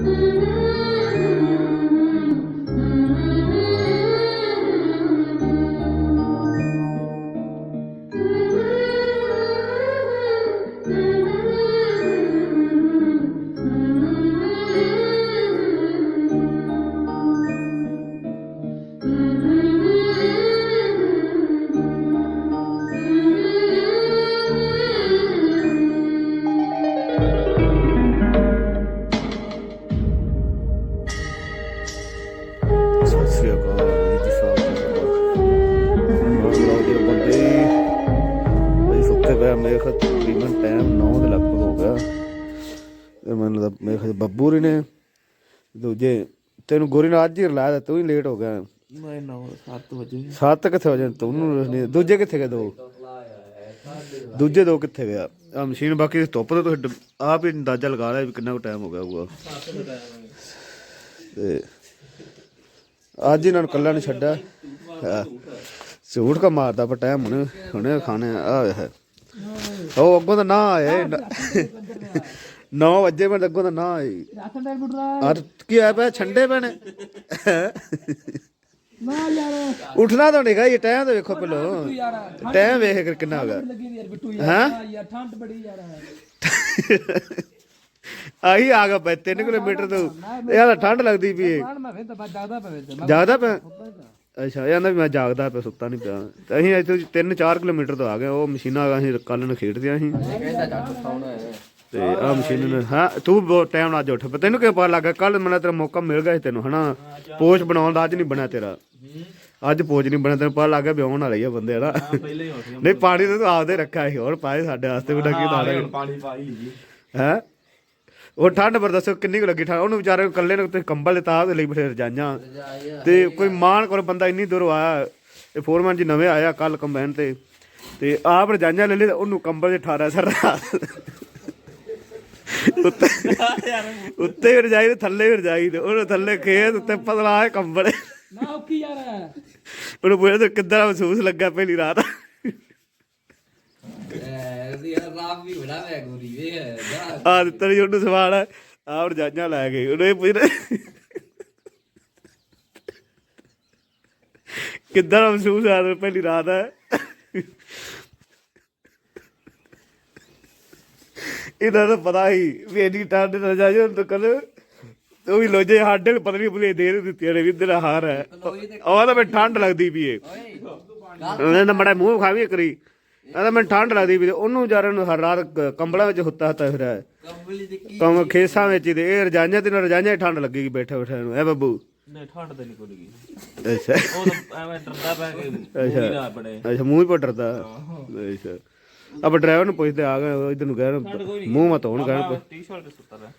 ਸਤਿ ਸੁੱਤੇ ਪਏ ਮੇਰੇ ਖਿਆਲ ਤਕਰੀਬਨ ਟਾਈਮ 9 ਦੇ ਲਗਭਗ ਹੋ ਗਿਆ। ਤੇ ਮੈਨੂੰ ਲੱਗਦਾ ਮੇਰੇ ਖਿਆਲ ਬੱਬੂ ਰੀ ਨੇ ਦੂਜੇ ਤੈਨੂੰ ਗੋਰੀ ਨੇ ਅੱਜ ਹੀ ਰਲਾਇਆ ਤਾਂ ਤੂੰ ਹੀ ਲੇਟ ਹੋ ਗਿਆ। ਮੈਂ 9 7 ਵਜੇ। 7 ਕਿੱਥੇ ਹੋ ਜਾਣ ਤੂੰ? ਨਹੀਂ ਦੂਜੇ ਕਿੱਥੇ ਗਏ ਦੋ? ਦੂਜੇ ਦੋ ਕਿੱਥੇ ਗਿਆ ਆ? ਮਸ਼ੀਨ ਬਾਕੀ ਧੁੱਪ ਤੇ ਤੁਸੀਂ ਆਪ ਹੀ ਅੰਦਾਜ਼ਾ ਲਗਾ ਲਿਆ ਵੀ ਕਿੰਨਾ ਕੁ ਟਾਈਮ ਹੋ ਗਿਆ ਹੋਊਗਾ। ਤੇ ਅੱਜ ਇਹਨਾਂ ਨੂੰ ਕੱਲਾ ਨਹੀਂ ਛੱਡਿਆ। ਝੂਠ ਕਾ ਮਾਰਦਾ ਪਰ ਟਾਈਮ ਹੁਣੇ ਹੁਣੇ ਖਾਣੇ ਆ ਹੈ ਉਹ ਅੱਗੋਂ ਤਾਂ ਨਾ ਆਏ 9 ਵਜੇ ਮੈਂ ਅੱਗੋਂ ਤਾਂ ਨਾ ਆਈ ਰਾਸ਼ਨ ਟਾਈਮ ਬੁੱਢਾ ਆ ਕੀ ਆ ਪਿਆ? ਛੰਡੇ ਪੈਣੇ। ਨਾ ਯਾਰ ਉੱਠਣਾ ਤਾਂ ਨਹੀਂਗਾ ਇਹ ਟਾਈਮ ਤਾਂ ਵੇਖੋ ਪਹਿਲਾਂ। ਯਾਰ ਟਾਈਮ ਵੇਖ ਕੇ ਕਿੰਨਾ ਹੋ ਗਿਆ। ਯਾਰ। ਹੈਂ? ਯਾਰ ਯਾਰ ਠੰਡ ਬੜੀ ਯਾਰ। ਆਹੀ ਆ ਗਿਆ ਪੈ 3 ਕਿਲੋਮੀਟਰ ਤੋਂ। ਇਹ ਤਾਂ ਠੰਡ ਲੱਗਦੀ ਪਈ ਏ। ਬਾਣ ਮੈਂ ਅੱਛਾ ਇਹ ਆਂਦਾ ਵੀ ਮੈਂ ਜਾਗਦਾ ਪਿਆ ਸੁੱਤਾ ਨਹੀਂ ਪਿਆ। ਤੇ ਅਸੀਂ ਇੱਥੇ 3-4 ਕਿਲੋਮੀਟਰ ਤੋਂ ਆ ਗਏ ਉਹ ਮਸ਼ੀਨਾਂ ਅਸੀਂ ਕੱਲ ਨੂੰ ਖੇਡਦੇ ਅਸੀਂ। ਤੇ ਆ ਮਸ਼ੀਨ ਨੇ ਹਾਂ ਤੂੰ ਬਹੁਤ ਟਾਈਮ ਨਾਲ ਉੱਠ ਤੈਨੂੰ ਕੀ ਪਤਾ ਲੱਗਾ? ਕੱਲ ਮੈਨੂੰ ਤੇਰਾ ਮੌਕਾ ਮਿਲ ਗਿਆ ਸੀ ਤੈਨੂੰ ਹਨਾ? ਪੋਚ ਬਣਾਉਣ ਦਾ ਅੱਜ ਨਹੀਂ ਬਣਿਆ ਤੇਰਾ। ਅੱਜ ਪੋਚ ਨਹੀਂ ਬਣਿਆ ਤੈਨੂੰ ਪਤਾ ਲੱਗ ਗਿਆ ਵੀ ਆਉਣ ਵਾਲਾ ਹੀ ਆ ਬੰਦੇ ਹਨਾ? ਪਹਿਲੇ ਹੀ ਉੱਠ ਨਹੀਂ ਪਾਣੀ ਤਾਂ ਤੂੰ ਆਪਦੇ ਰੱਖਿਆ ਸੀ ਹੋਰ ਪਾਏ ਸਾਡੇ ਵਾਸਤੇ ਵੀ ਲੱਗੀ ਨਾਲ ਪਾਣੀ ਪਾਈ ਹੈ? ਉਹ ਠੰਡ ਪਰ ਦੱਸੋ ਕਿੰਨੀ ਕੁ ਲੱਗੀ ਠੰਡ? ਉਹਨੂੰ ਵਿਚਾਰੇ ਨੂੰ ਇਕੱਲੇ ਨੂੰ ਤੇ ਕੰਬਲ ਦਿੱਤਾ ਉਹਦੇ ਲਈ ਬਥੇ ਰਜਾਈਆਂ। ਤੇ ਕੋਈ ਮਾਣ ਕੋਲ ਬੰਦਾ ਇੰਨੀ ਦੂਰ ਆਇਆ ਇਹ ਫੋਰਮੈਨ ਜੀ ਨਵੇਂ ਆਇਆ ਕੱਲ ਕੰਬਾਈਨ ਤੇ। ਤੇ ਆਪ ਰਜਾਈਆਂ ਲੈ ਲਈ ਤੇ ਉਹਨੂੰ ਕੰਬਲ 'ਚ ਠਾਰਾ ਸਰ ਉੱਤੇ ਉੱਤੇ ਵੀ ਰਜਾਈ ਤੇ ਥੱਲੇ ਵੀ ਰਜਾਈ ਤੇ ਉਹਨੂੰ ਥੱਲੇ ਖੇਤ ਉੱਤੇ ਪਤਲਾ ਕੰਬਲ। ਨਾ ਔਕੀ ਯਾਰ। ਉਹਨੂੰ ਪੁੱਛਿਆ ਤੇ ਕਿੱਦਾਂ ਮਹਿਸੂਸ ਲੱਗਾ ਪਹਿਲੀ ਰਾਤ? ਯਾਰ ਰਾਮ ਵੀ ਬੜਾ ਮੈਂ ਗੋਰੀ ਵੇ ਜਾ ਆ ਦਿੱਤਾ ਜੀ ਉਹਨੂੰ ਸਵਾਲ। ਆ ਰਜਾਈਆਂ ਲੈ ਗਏ। ਉਹਨੇ ਪੁੱਛਿਆ ਕਿੱਦਾਂ ਦਾ ਮਹਿਸੂਸ ਆ ਰਿਹਾ ਪਹਿਲੀ ਰਾਤ ਹੈ ਇਹਦਾ ਤਾਂ ਪਤਾ ਹੀ ਵੀ ਇੰਨੀ ਠੰਡ ਨਾ ਜਾਜੋ ਤਾਂ ਕੱਲ ਉਹ ਵੀ ਲੋਜੇ ਸਾਡੇ ਨੂੰ ਪਤਾ ਨਹੀਂ ਬੁਲੇ ਦੇ ਦਿੱਤੀ ਨੇ ਵੀ ਇਧਰ ਹਾਰ ਹੈ। ਉਹ ਤਾਂ ਮੈਨੂੰ ਠੰਡ ਲੱਗਦੀ ਪਈ ਏ। ਉਹਨੇ ਤਾਂ ਮੜਾ ਮੂੰਹ ਖਾਵੀ ਕਰੀ ਕਹਿੰਦਾ ਮੈਨੂੰ ਠੰਡ ਲੱਗਦੀ ਤੇ ਉਹਨੂੰ ਵਿਚਾਰੇ ਨੂੰ ਹਰ ਰਾਤ ਕ- ਕੰਬਲਾਂ ਵਿੱਚ ਹੁੱਤਾ ਹੁੱਤਾ ਫਿਰ ਹੈ ਕੰਬਲੀ ਦੇ ਕੀ ਕੰਮ ਖੇਸਾਂ ਵਿੱਚ ਹੀ ਤੇ ਇਹ ਰਜਾਈਆਂ ਤੇ ਨਾ ਰਜਾਈਆਂ 'ਚ ਠੰਡ ਲੱਗੇਗੀ ਬੈਠੇ ਬੈਠੇ ਨੂੰ। ਐ ਬੱਬੂ। ਨਹੀਂ ਠੰਡ ਤੇ ਨਹੀਂ ਕੋਈ ਅੱਛਾ। ਉਹ ਤਾਂ ਐਵੇਂ ਡਰਦਾ ਪਿਆ ਕਿ ਮੂੰਹ ਹੀ ਨਾ ਬੜੇ। ਅੱਛਾ ਮੂੰਹ ਹੀ ਪਟਰਦਾ ਅੱਛਾ। ਆਪਾਂ ਡਰਾਈਵਰ ਨੂੰ ਪੁੱਛਦੇ ਆ ਗਏ ਇਧਰ ਨੂੰ ਕਹਿ ਮੂੰਹ ਮਤ ਹੋਣ ਕਹਿਣ ਟੀ-ਸ਼ਰਟ ਤੇ। ਸੁੱਤਾ ਰਿਹਾ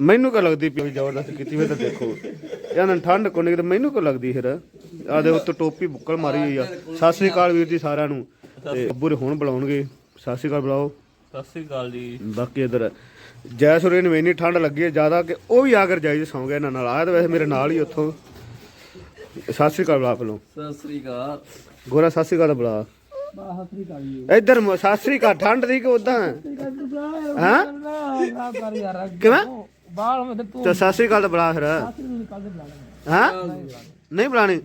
ਮੈਨੂੰ ਕੋ ਲੱਗਦੀ ਪਈ ਜ਼ਬਰਦਸਤ ਕੀਤੀ ਵੀ ਤਾਂ ਦੇਖੋ। ਇਹਨਾਂ ਠੰਡ ਕੋ ਨਹੀਂ ਤੇ ਮੈਨੂੰ ਕੋ ਲੱਗਦੀ ਫਿਰ? ਆ ਦੇ ਉੱਤੇ ਟੋਪੀ ਬੁੱਕਲ ਮਾਰੀ ਹੋਈ ਆ। ਸਤਿ ਸ੍ਰੀ ਅਕਾਲ ਵੀਰ ਜੀ ਸਾਰਿਆਂ ਨੂੰ। ਤੇ ਬੁਰੇ ਹੁਣ ਬੁਲਾਉਣਗੇ। ਸਤਿ ਸ੍ਰੀ ਅਕਾਲ ਬੁਲਾਓ। ਸਤਿ ਸ੍ਰੀ ਅਕਾਲ ਜੀ। ਬਾਕੀ ਇਧਰ ਜੈਸੁਰੇ ਨੂੰ ਇੰਨੀ ਠੰਡ ਲੱਗੀ ਹੈ ਜ਼ਿਆਦਾ ਕਿ ਉਹ ਵੀ ਆ ਕੇ ਰਜਾਈ 'ਚ ਸੌਂ ਗਿਆ ਇਹਨਾਂ ਨਾਲ। ਆਇਆ ਤਾਂ ਵੈਸੇ ਮੇਰੇ ਨਾਲ ਹੀ ਉੱਥੋਂ। ਸਤਿ ਸ੍ਰੀ ਅਕਾਲ ਬੁਲਾ ਪਹਿਲੋਂ। ਸਤਿ ਸ੍ਰੀ ਅਕਾਲ। ਗੋਰਾ ਸਤਿ ਸ੍ਰੀ ਅਕਾਲ ਦਾ ਬੁਲਾ। ਬਾ ਸਤਿ ਸ੍ਰੀ ਅਕਾਲ ਜੀ ਇੱਧਰ ਸਤਿ ਸ੍ਰੀ ਅਕਾਲ ਠੰਡ ਦੀ ਕਿ ਉਦਾਂ ਹਾਂ? ਨਾ ਕਰ ਯਾਰ ਕਿਵੇਂ? ਬਾਲ ਮੈਂ ਤੇ ਤੂੰ ਤੇ ਸਤਿ ਸ੍ਰੀ ਅਕਾਲ ਦਾ ਬੁਲਾ ਫਿਰ। ਹਾਂ? ਨਹੀਂ ਬੁਲਾਣੀ?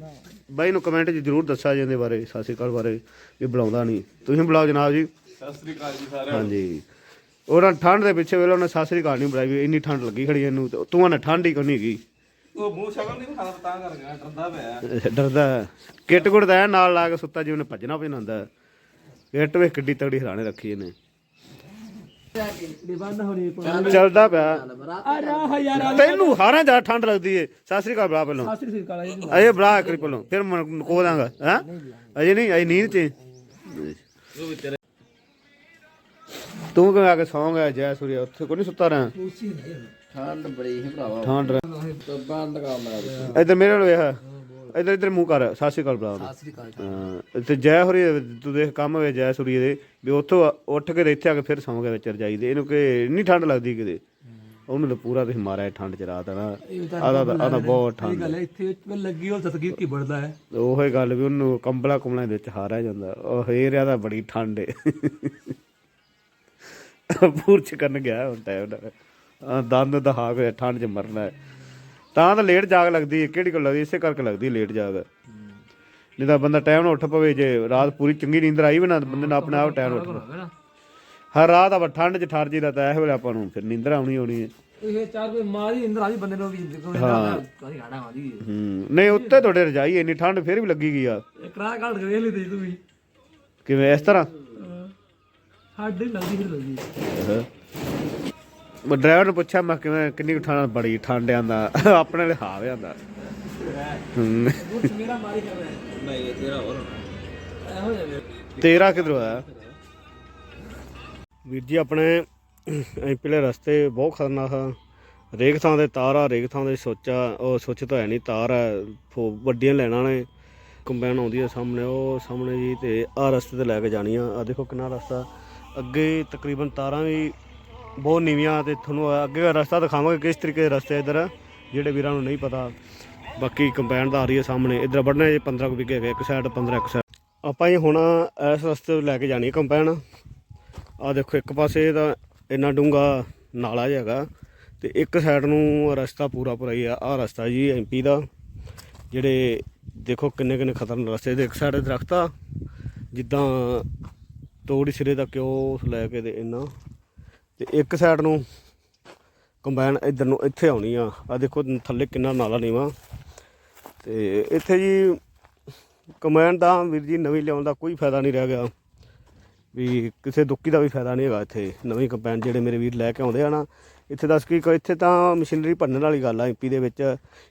ਬਾਈ ਨੂੰ ਕਮੈਂਟ 'ਚ ਜਰੂਰ ਦੱਸਿਆ ਜੀ ਇਹਦੇ ਬਾਰੇ ਸਤਿ ਸ੍ਰੀ ਅਕਾਲ ਬਾਰੇ ਵੀ ਬੁਲਾਉਂਦਾ ਨਹੀਂ। ਤੁਸੀਂ ਬੁਲਾਓ ਜਨਾਬ ਜੀ। ਸਤਿ ਸ੍ਰੀ ਅਕਾਲ ਜੀ ਸਾਰੇ ਹਾਂਜੀ। ਉਹਨਾਂ ਠੰਡ ਦੇ ਪਿੱਛੇ ਵੇਲੇ ਉਹਨੇ ਸਤਿ ਸ੍ਰੀ ਅਕਾਲ ਨਹੀਂ ਬੁਲਾਈ ਵੀ ਇੰਨੀ ਠੰਡ ਲੱਗੀ ਖੜੀ ਇਹਨੂੰ ਤੇ ਤੂੰ ਨਾ ਠੰਡ ਹੀ ਕੋਈ ਨਹੀਂ ਹੈਗੀ? ਉਹ ਮੂੰਹ ਸ਼ਕਲ ਨਹੀਂ ਖਾਣਾ ਤਾਂ ਕਰ ਗਿਆ ਡਰਦਾ ਪਿਆ। ਡਰਦਾ। ਕਿੱਟ ਨਾਲ ਲਾ ਕੇ ਸੁੱਤਾ ਜਿਵੇਂ ਭੱਜਣਾ ਭਜਣਾ ਹੁੰਦਾ। ਕਿੱਟ ਵੇ ਕਿੱਡੀ ਤਗੜੀ ਹਰਾਣੇ ਰੱਖੀ ਇਹਨੇ। ਚੱਲਦਾ ਪਿਆ। ਆ ਤੈਨੂੰ ਹਾਰਾਂ ਜ਼ਿਆਦਾ ਠੰਡ ਲੱਗਦੀ ਏ। ਸਤਿ ਸ੍ਰੀ ਅਕਾਲ ਬੁਲਾ ਪਹਿਲਾਂ ਸਤਿ ਸ੍ਰੀ ਅਕਾਲ ਜੀ। ਅਜੇ ਬੁਲਾ ਕਰੀ ਪਹਿਲਾਂ ਫਿਰ ਮੈਂ ਕੋ ਦਾਂਗਾ ਹੈ? ਅਜੇ ਨਹੀਂ ਅਜੇ ਨੀਂਦ ਚ ਤੂੰ ਕਿਵੇਂ ਆ ਕੇ ਸੌਂ ਗਿਆ ਜੈ ਸੂਰਿਆ? ਉੱਥੇ ਕੋਈ ਨਹੀਂ ਸੁੱਤਾ ਰਹਾ ਠੰਡ ਬੜੀ ਹੈ ਭਰਾਵਾ। ਠੰਡ ਰਹਿ। ਤਾਂ ਬੰਦ ਕਰ ਮੈਂ ਇੱਧਰ ਮੇਰੇ ਨਾਲ ਵੇਖ। ਇੱਧਰ ਇੱਧਰ ਮੂੰਹ ਕਰ ਸਤਿ ਸ੍ਰੀ ਅਕਾਲ ਬੁਲਾ ਉਹਨੂੰ। ਸ੍ਰੀ ਅਕਾਲ ਹਾਂ ਤੇ ਜੈ ਹੋਰੀ ਤੂੰ ਦੇਖ ਕੰਮ ਹੋਵੇ ਜੈ ਸੂਰੀ ਦੇ ਵੀ ਉੱਥੋਂ ਉੱਠ ਕੇ ਤੇ ਇੱਥੇ ਆ ਕੇ ਫਿਰ ਸੌਂ ਗਿਆ ਵਿੱਚ ਰਜਾਈ ਦੇ। ਇਹਨੂੰ ਕਿ ਇੰਨੀ ਠੰਡ ਲੱਗਦੀ ਕਿਤੇ? ਉਹਨੂੰ ਤਾਂ ਪੂਰਾ ਤੁਸੀਂ ਮਾਰਿਆ ਠੰਡ ਚ ਰਾਤ ਨਾ। ਆਦਾ ਆਦਾ ਬਹੁਤ ਠੰਡ ਗੱਲ ਹੈ ਇੱਥੇ ਲੱਗੀ ਉਹ ਤਸਕੀਰ ਕੀ ਬਣਦਾ ਹੈ। ਉਹ ਹੀ ਗੱਲ ਵੀ ਉਹਨੂੰ ਕੰਬਲਾ ਕੁੰਬਲਾ ਦੇ ਵਿੱਚ ਹਾਰਿਆ ਜਾਂਦਾ। ਉਹ ਹੇਰਿਆ ਦਾ ਬੜੀ ਠੰਡ ਏ। ਪੂਰਚ ਕਰਨ ਗਿਆ ਹੁਣ ਟਾਈਮ ਨਾਲ। ਆਹ ਦੰਦ ਦਹਾ ਕੇ ਠੰਡ 'ਚ ਮਰਨਾ ਹੈ। ਤਾਂ ਤਾਂ ਲੇਟ ਜਾਗ ਲੱਗਦੀ ਹੈ ਕਿਹੜੀ ਕੋਲ ਲੱਗਦੀ ਇਸੇ ਕਰਕੇ ਲੱਗਦੀ ਲੇਟ ਜਾਗ। ਨਹੀਂ ਤਾਂ ਬੰਦਾ ਟਾਈਮ ਨਾਲ ਉੱਠ ਪਵੇ ਜੇ ਰਾਤ ਪੂਰੀ ਚੰਗੀ ਨੀਂਦਰ ਆਈ ਵੀ ਨਾ ਬੰਦੇ ਨੂੰ ਆਪਣੇ ਆਪ ਟਾਈਮ ਉੱਠ ਪਵੇ ਹਰ ਰਾਤ ਆਪਾਂ ਠੰਡ 'ਚ ਠਰ ਜੀ ਦਾ ਤਾਂ ਇਹ ਵੇਲੇ ਆਪਾਂ ਨੂੰ ਫਿਰ ਨੀਂਦਰ ਆਉਣੀ ਆਉਣੀ ਹੈ। ਇਹ ਚਾਰ ਕੋਈ ਮਾਰੀ ਇੰਦਰ ਆਦੀ ਬੰਦੇ ਨੂੰ ਵੀ ਕੋਈ ਨਾ ਕਦੀ ਖਾਣਾ ਆਦੀ ਹੂੰ। ਨਹੀਂ ਉੱਤੇ ਤੁਹਾਡੇ ਰਜਾਈ ਇੰਨੀ ਠੰਡ ਫਿਰ ਵੀ ਲੱਗੀ ਗਈ ਆ। ਇੱਕ ਰਾਹ ਘੜ ਕੇ ਵੇਖ ਲਈ ਤੂੰ ਵੀ। ਕਿਵੇਂ ਇਸ ਤਰ੍ਹਾਂ? ਸਾਡੇ ਲੱਗਦੀ ਫਿਰ ਲੱਗਦੀ ਮੈਂ ਡਰਾਈਵਰ ਨੂੰ ਪੁੱਛਿਆ, ਮੈਂ ਕਿਵੇਂ, ਕਿੰਨੀ ਕੁ ਬੜੀ ਠੰਡ ਆਂਦਾ ਆਪਣੇ ਲਈ ਹਾਵ ਆਂਦਾ ਮੇਰਾ ਮਾਰੀ ਕਰ ਰਿਹਾ ਨਹੀਂ ਤੇਰਾ ਹੋਰ ਇਹੋ ਜਿਹਾ ਤੇਰਾ ਕਿਧਰੋਂ ਆਇਆ? ਵੀਰ ਜੀ, ਆਪਣੇ ਪਿਲੇ ਰਸਤੇ ਬਹੁਤ ਖਤਰਨਾਕ ਆ। ਰੇਕ ਥਾਂ ਦੇ ਤਾਰ ਆ ਰੇਕ ਥਾਂ ਦੇ ਸੋਚਾ ਉਹ ਸੋਚ ਤਾਂ ਹੈ ਨਹੀਂ, ਤਾਰ ਆ, ਫੋ- ਵੱਡੀਆਂ ਲੈਣਾ ਨੇ। ਕੰਬਾਈਨ ਆਉਂਦੀ ਆ ਸਾਹਮਣੇ, ਉਹ ਸਾਹਮਣੇ ਜੀ ਤੇ ਆ ਰਸਤੇ ਤੇ ਲੈ ਕੇ ਜਾਣੀ ਆ। ਆ ਦੇਖੋ ਕਿੰਨਾ ਰਸਤਾ। ਅੱਗੇ ਤਕਰੀਬਨ ਤਾਰਾਂ ਵੀ ਬਹੁਤ ਨੀਵੀਆਂ ਤੇ ਤੁਹਾਨੂੰ ਅੱਗੇ ਦਾ ਰਸਤਾ ਦਿਖਾਵਾਂਗੇ ਕਿਸ ਤਰੀਕੇ ਦੇ ਰਸਤੇ ਆ ਇੱਧਰ, ਜਿਹੜੇ ਵੀਰਾਂ ਨੂੰ ਨਹੀਂ ਪਤਾ। ਬਾਕੀ ਕੰਪੈਨ ਦਾ ਆ ਰਹੀ ਹੈ ਸਾਹਮਣੇ। ਇੱਧਰ ਵੱਢਣੇ ਜੇ 15 ਕੁ ਵਿਗੇ ਹੈਗੇ ਇੱਕ ਸਾਈਡ 15 ਇੱਕ ਸਾਈਡ ਆਪਾਂ ਹੀ ਹੁਣ ਇਸ ਰਸਤੇ ਲੈ ਕੇ ਜਾਣੀ ਕੰਪੈਨ ਆ ਦੇਖੋ, ਇੱਕ ਪਾਸੇ ਤਾਂ ਇੰਨਾ ਡੂੰਗਾ ਨਾਲਾ ਜਿਹਾ ਹੈਗਾ ਤੇ ਇੱਕ ਸਾਈਡ ਨੂੰ ਰਸਤਾ ਪੂਰਾ ਪੂਰਾ ਹੀ ਆ। ਆ ਰਸਤਾ ਜੀ ਐਮਪੀ ਦਾ, ਜਿਹੜੇ ਦੇਖੋ ਕਿੰਨੇ ਕਿੰਨੇ ਖਤਰਨਾਕ ਰਸਤੇ ਦੇ ਇੱਕ ਸਾਈਡ ਦਰਖਤ ਆ, ਜਿੱਦਾਂ ਤੋੜੀ ਸਿਰੇ ਤੱਕ ਉਹ ਲੈ ਕੇ ਦੇ ਇੰਨਾ ਤੇ ਇੱਕ ਸਾਈਡ ਨੂੰ ਕੰਬਾਈਨ ਇੱਧਰ ਨੂੰ ਇੱਥੇ ਆਉਣੀ ਆ। ਆ ਦੇਖੋ ਥੱਲੇ ਕਿੰਨਾ ਨਾਲਾ ਨੀਵਾ। ਤੇ ਇੱਥੇ ਜੀ ਕੰਬਾਈਨ ਦਾ ਵੀਰ ਜੀ ਨਵੀਂ ਲਿਆਉਣ ਦਾ ਕੋਈ ਫਾਇਦਾ ਨਹੀਂ ਰਹਿ ਗਿਆ। ਵੀ ਕਿਸੇ ਦੁੱਕੀ ਦਾ ਵੀ ਫਾਇਦਾ ਨਹੀਂ ਹੈਗਾ ਇੱਥੇ। ਨਵੀਂ ਕੰਬਾਈਨ ਜਿਹੜੇ ਮੇਰੇ ਵੀਰ ਲੈ ਕੇ ਆਉਂਦੇ ਆ ਨਾ, ਇੱਥੇ ਦੱਸ ਕੀ ਇੱਥੇ ਤਾਂ ਮਸ਼ੀਨਰੀ ਭੰਨਣ ਵਾਲੀ ਗੱਲ ਆ ਐਮਪੀ ਦੇ ਵਿੱਚ।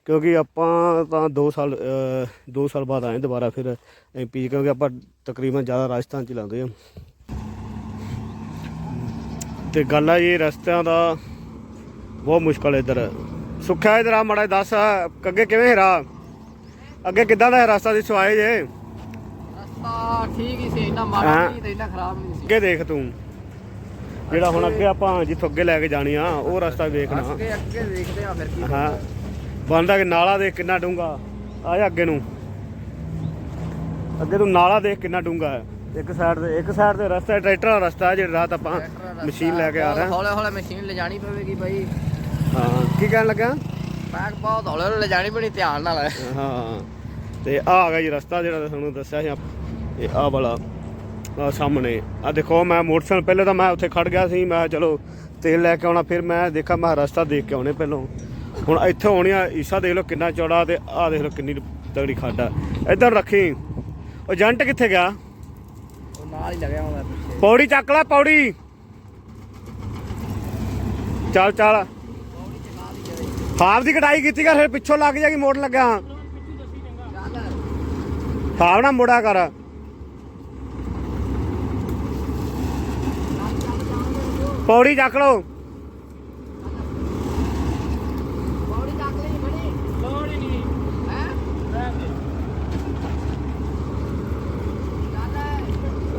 ਕਿਉਂਕਿ ਆਪਾਂ ਤਾਂ 2 ਸਾਲ 2 ਸਾਲ ਬਾਅਦ ਆਏ ਦੁਬਾਰਾ ਫਿਰ ਐਮਪੀ ਕਿਉਂਕਿ ਆਪਾਂ ਤਕਰੀਬਨ ਜ਼ਿਆਦਾ ਰਾਜਸਥਾਨ ਚ ਲਾਉਂਦੇ ਆ। ਤੇ ਗੱਲ ਆ ਜੀ ਰਸਤਿਆਂ ਦਾ ਬਹੁਤ ਮੁਸ਼ਕਲ ਇੱਧਰ। ਸੁੱਖਾ ਇਧਰ ਆ ਮੜਾ ਦੱਸ ਅੱਗੇ ਕਿਵੇਂ ਰਾ ਅੱਗੇ ਕਿੱਦਾਂ ਦਾ ਹੈ ਰਸਤਾ ਦੀ ਸਵਾਏ ਜੇ? ਰਸਤਾ ਠੀਕ ਹੀ ਸੀ ਇੰਨਾ। ਮਾੜਾ ਨਹੀਂ ਤੇ ਇੰਨਾ ਖਰਾਬ ਨਹੀਂ ਸੀ। ਅੱਗੇ ਦੇਖ ਤੂੰ। ਜਿਹੜਾ ਹੁਣ ਅੱਗੇ ਆਪਾਂ ਜਿੱਥੋਂ ਅੱਗੇ ਲੈ ਕੇ ਜਾਣੀ ਆ ਉਹ ਰਸਤਾ ਵੇਖਣਾ। ਅੱਗੇ ਅੱਗੇ ਦੇਖਦੇ ਆ ਫਿਰ ਕੀ ਹਾਂ। ਬੰਦਾ ਕਿ ਨਾਲਾ ਦੇਖ ਕਿੰਨਾ ਡੂੰਗਾ ਆ ਜਾ ਅੱਗੇ ਨੂੰ। ਅੱਗੇ ਤੂੰ ਨਾਲਾ ਦੇਖ ਕਿੰਨਾ ਡੂੰਗਾ ਹੈ। ਇੱਕ ਸਾਈਡ ਤੇ ਇੱਕ ਸਾਈਡ ਤੇ ਰਸਤਾ ਟਰੈਕਟਰ ਵਾਲਾ ਰਸਤਾ ਜਿਹੜਾ ਰਾਤ ਆਪਾਂ ਮਸ਼ੀਨ ਲੈ ਕੇ ਆ ਰਹੇ। ਹੌਲੇ ਹੌਲੇ ਮਸ਼ੀਨ ਲਿਜਾਣੀ ਪਵੇਗੀ ਬਾਈ। ਹਾਂ ਕੀ ਕਹਿਣ ਲੱਗਾ? ਪੈਕ ਬਹੁਤ ਹੌਲੇ ਹੌਲੇ ਲਿਜਾਣੀ ਪੈਣੀ ਧਿਆਨ ਨਾਲ। ਹਾਂ ਤੇ ਆ ਆ ਗਿਆ ਜੀ ਰਸਤਾ ਜਿਹੜਾ ਤੁਹਾਨੂੰ ਦੱਸਿਆ ਸੀ ਇਹ ਆ ਵਾਲਾ ਆ ਸਾਹਮਣੇ। ਆ ਦੇਖੋ ਮੈਂ ਮੋਟਰਸਾਈਕਲ ਪਹਿਲੇ ਤਾਂ ਮੈਂ ਉੱਥੇ ਖੜ ਗਿਆ ਸੀ ਮੈਂ ਚਲੋ ਤੇਲ ਲੈ ਕੇ ਆਉਣਾ ਫਿਰ ਮੈਂ ਦੇਖਾ ਮੈਂ ਰਸਤਾ ਦੇਖ ਕੇ ਆਉਣੇ ਪਹਿਲੋਂ। ਹੁਣ ਇੱਥੇ ਆਉਣੀ ਆ ਈਸਾ ਦੇਖ ਲਓ ਕਿੰਨਾ ਚੌੜਾ ਤੇ ਆ ਦੇਖ ਲਓ ਕਿੰਨੀ ਤਗੜੀ ਖੱਡ ਆ। ਇੱਧਰ ਰੱਖੀ। ਏਜੰਟ ਕਿੱਥੇ ਗਿਆ? ਉਹ ਨਾਲ ਹੀ ਲੱਗਿਆ ਹੁੰਦਾ ਪੌੜੀ ਚੱਕ ਲੈ ਪੌੜੀ। ਚੱਲ ਚੱਲ। ਹਾਫ ਦੀ ਕਟਾਈ ਕੀਤੀ ਕਰ, ਫਿਰ ਪਿੱਛੋਂ ਲੱਗ ਜਾਗੀ ਮੋੜ ਲੱਗਾ ਹਾਫ ਨਾ ਮੋੜਾ ਕਰ। ਪੌੜੀ ਚੱਕ ਲਓ।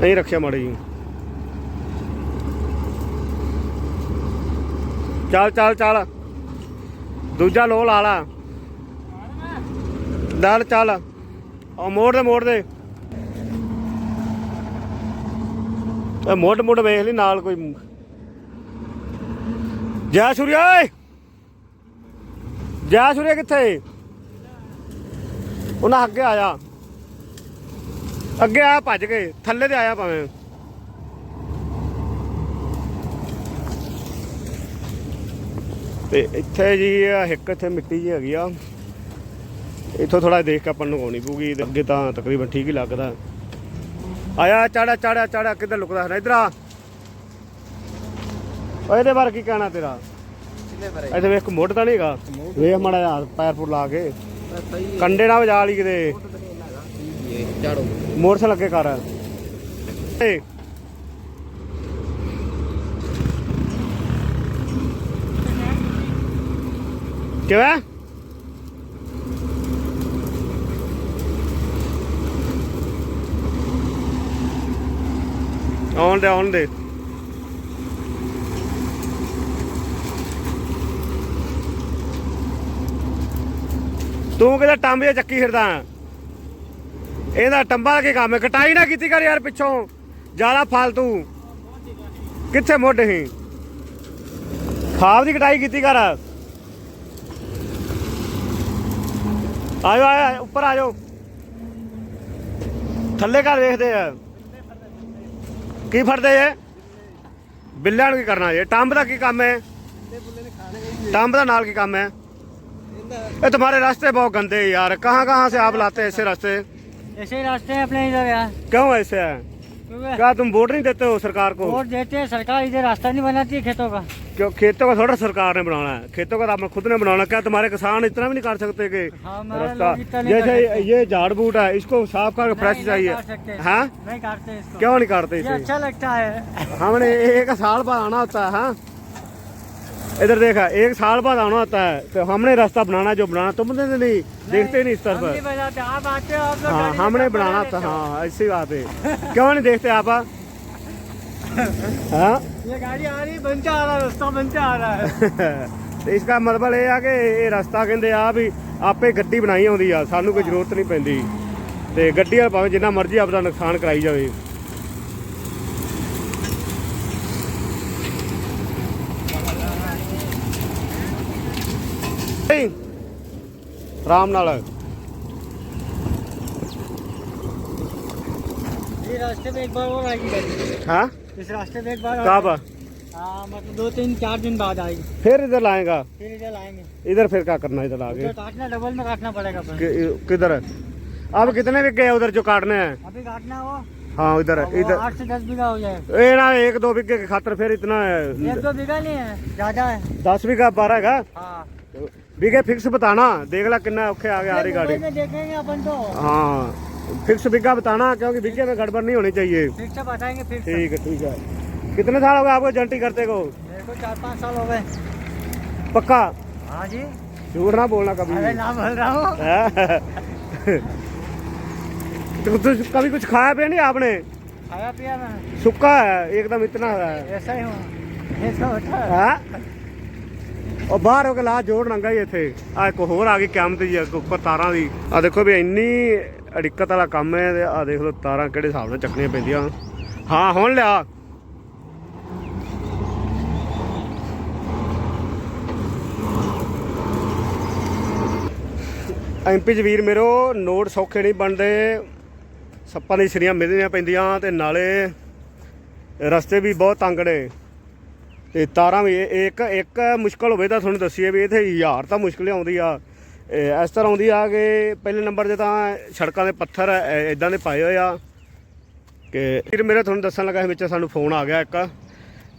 ਨਹੀਂ ਰੱਖਿਆ ਮਾੜੀ ਜੀ ਚੱਲ ਚੱਲ ਚੱਲ। ਦੂਜਾ ਲੋ ਲਾ ਲਾ। ਦਲ ਚੱਲ। ਉਹ ਮੋੜ ਦੇ ਮੋੜ ਦੇ। ਇਹ ਮੋੜ ਮੋੜ ਵੇਖ ਲਈ ਨਾਲ ਕੋਈ। ਜੈ ਸੂਰਿਆ ਓਏ! ਜੈ ਸੂਰਿਆ ਕਿੱਥੇ? ਉਹਨਾਂ ਅੱਗੇ ਆਇਆ। ਅੱਗੇ ਆਇਆ, ਭੱਜ ਕੇ। ਥੱਲੇ ਤੇ ਆਇਆ ਭਾਵੇਂ। ਤੇ ਇੱਥੇ ਜੀ ਇਹ ਇੱਕ ਇੱਥੇ ਮਿੱਟੀ ਜੀ ਹੈਗੀ ਆ। ਇੱਥੋਂ ਥੋੜਾ ਦੇਖ ਕੇ ਆਪਾਂ ਨੂੰ ਆਉਣੀ ਪਊਗੀ ਅੱਗੇ ਤਾਂ ਤਕਰੀਬਨ ਠੀਕ ਹੀ ਲੱਗਦਾ। ਆਇਆ ਚਾੜਾ ਚਾੜਾ ਚਾੜਾ ਕਿੱਧਰ ਲੁਕਦਾ ਹੈ ਇਧਰ ਆ। ਓਏ ਇਹਦੇ ਬਾਰੇ ਕੀ ਕਹਿਣਾ ਤੇਰਾ? ਇੱਥੇ ਵੇਖ ਮੋੜ ਤਾਂ ਨਹੀਂਗਾ ਵੇਖ ਮਾੜਾ ਜਿਹਾ ਪੈਰ ਪੂਰ ਲਾ ਕੇ। ਕੰਡੇ ਨਾ ਵਜਾ ਲਈ ਕਿਤੇ। ਮੋਟਰਸਾਈਕਲ ਅੱਗੇ ਕਰ। ਏ ਕਿਵੇਂ? ਆਉਣ ਦੇ ਆਉਣ ਦੇ। ਤੂੰ ਕਿਹਦਾ ਟਾਂਬੇ ਚੱਕੀ ਫਿਰਦਾ ਇਹਦਾ ਟੰਬਾ ਦਾ ਕੀ ਕੰਮ ਕਟਾਈ ਨਾ ਕੀਤੀ ਕਰ ਯਾਰ ਪਿੱਛੋਂ। ਜ਼ਿਆਦਾ ਫਾਲਤੂ। ਕਿੱਥੇ ਮੁੱਢ ਹੀ ਖਾਬ ਦੀ ਕਟਾਈ ਕੀਤੀ ਕਰ। ਆਇਓ ਆਇਓ ਉੱਪਰ ਆ ਜਾਓ ਥੱਲੇ ਘਰ ਵੇਖਦੇ ਆ ਕੀ ਫੜਦੇ ਏ ਬਿੱਲਿਆਂ ਨੂੰ ਕੀ ਕਰਨਾ ਇਹ ਟੰਬ ਦਾ ਕੀ ਕੰਮ ਹੈ टम्ब का नाल की काम है ये तुम्हारे रास्ते बहुत गंदे हैं यार कहाँ कहाँ से आप लाते हैं ऐसे रास्ते ऐसे ही रास्ते हैं अपने इधर यार क्यों ऐसे है क्योंकि क्या तुम वोट नहीं देते हो सरकार को वोट देते हैं सरकार इधर रास्ता नहीं बनाती है खेतों का क्यों खेतों का थोड़ा सरकार ने बनाना है खेतों का तो आपने खुद ने बनाना क्या तुम्हारे किसान इतना भी नहीं कर सकते कि हाँ, हमारे रास्ता लोग इतना नहीं कर जैसे सकते। ये झाड़ बूट है इसको साफ करके फ्रेश नहीं, चाहिए नहीं काट सकते हाँ नहीं काटते इसको क्यों नहीं काटते ये इसे अच्छा लगता है हमने एक साल बाद आना होता है हाँ इधर देखा एक साल बाद आना होता है तो हमने रास्ता बनाना जो बनाना तुम ने नहीं देखते नहीं इस हम नहीं तरफ बनाते आप आते हो आप लोग हाँ गाड़ी में हमने कब बना बनाना लेते था हो? हाँ ऐसी बात है क्यों नहीं देखते आप हाँ ये गाड़ी आ रही बनता आ रहा है रास्ता बनता आ रहा है ਤੇ ਇਸ ਦਾ ਮਤਲਬ ਇਹ ਆ ਕਿ ਇਹ ਰਸਤਾ ਕਹਿੰਦੇ ਆ ਵੀ ਆਪੇ ਗੱਡੀ ਬਣਾਈ ਆਉਂਦੀ ਆ ਸਾਨੂੰ ਕੋਈ ਜ਼ਰੂਰਤ ਨਹੀਂ ਪੈਂਦੀ ਤੇ ਗੱਡੀ ਵਾਲਾ ਭਾਵੇਂ ਜਿੰਨਾ ਮਰਜ਼ੀ ਆਪਦਾ ਨੁਕਸਾਨ ਕਰਾਈ ਜਾਵੇ ਆਰਾਮ ਨਾਲ ये रास्ते में एक बार और आएगी गाड़ी ਹਾਂ इस रास्ते में एक बार और- कब हाँ मतलब दो तीन चार दिन बाद आएगी फिर इधर लाएगा फिर इधर लाएंगे इधर फिर क्या करना इधर आगे उधर काटना डबल में काटना पड़ेगा अपन कि- किधर अब कितने बिक गए उधर जो काटने हैं अभी काटना हो हाँ इधर वो इधर आठ से दस बीघा हो जाए ये ना एक दो बिघे के खातर फिर इतना है एक दो बीघा नहीं है ज्यादा है दस बीघा बारह का हाँ बीघे फिक्स बताना देख ला कितना औखे आ गया आ रही गाड़ी देखेंगे अपन तो हाँ फिक्स बीघा बताना क्योंकि बीघे में गड़बड़ नहीं होनी चाहिए ठीक है ठीक है कितने साल हो गए आपको जंटी करते को चार पाँच साल हो गए पक्का हाँ जी झूठ ना बोलना कभी अरे ना बोल रहा हूँ तो, तो कभी कुछ खाया पिया नहीं आपने खाया पिया मैं सूखा है एकदम इतना है ऐसा ही हूँ ऐसा होता है ਉਹ ਬਾਹਰ ਹੋ ਕੇ ਲਾ ਜੋੜ ਨੰਗਾ ਹੀ ਇੱਥੇ। ਆ ਇੱਕ ਹੋਰ ਆ ਗਈ ਕੈਮਤ ਜੀ, ਇੱਕ ਉੱਪਰ ਤਾਰਾਂ ਦੀ। ਆ ਦੇਖੋ ਵੀ ਇੰਨੀ ਅੜਿੱਕਤ ਵਾਲਾ ਕੰਮ ਹੈ ਤੇ ਆ ਦੇਖ ਲਓ ਤਾਰਾਂ ਕਿਹੜੇ ਹਿਸਾਬ ਨਾਲ ਚੱਕਣੀਆਂ ਪੈਂਦੀਆਂ। ਹਾਂ, ਹੁਣ ਲਿਆ। ਐਮਪੀ ਚ ਵੀਰ ਮੇਰੋ, ਨੋਟ ਸੌਖੇ ਨਹੀਂ ਬਣਦੇ। ਸੱਪਾਂ ਦੀ ਸਰੀਆਂ ਮਿਲਣੀਆਂ ਪੈਂਦੀਆਂ ਤੇ ਨਾਲੇ ਰਸਤੇ ਵੀ ਬਹੁਤ ਤੰਗ ਨੇ। ਤੇ ਤਾਰਾਂ ਵੀ ਇੱਕ ਇੱਕ ਮੁਸ਼ਕਲ ਹੋਵੇ ਤਾਂ ਤੁਹਾਨੂੰ ਦੱਸੀਏ ਵੀ ਇੱਥੇ ਯਾਰ ਤਾਂ ਮੁਸ਼ਕਲ ਆਉਂਦੀ ਆ। ਇਸ ਤਰ੍ਹਾਂ ਆਉਂਦੀ ਆ ਕਿ ਪਹਿਲੇ ਨੰਬਰ 'ਤੇ ਤਾਂ ਸੜਕਾਂ ਦੇ ਪੱਥਰ ਇਦਾਂ ਦੇ ਪਾਏ ਹੋਏ ਆ ਕਿ ਫਿਰ ਮੇਰੇ ਤੁਹਾਨੂੰ ਦੱਸਣ ਲੱਗਾ ਵਿੱਚ ਸਾਨੂੰ ਫੋਨ ਆ ਗਿਆ ਇੱਕ।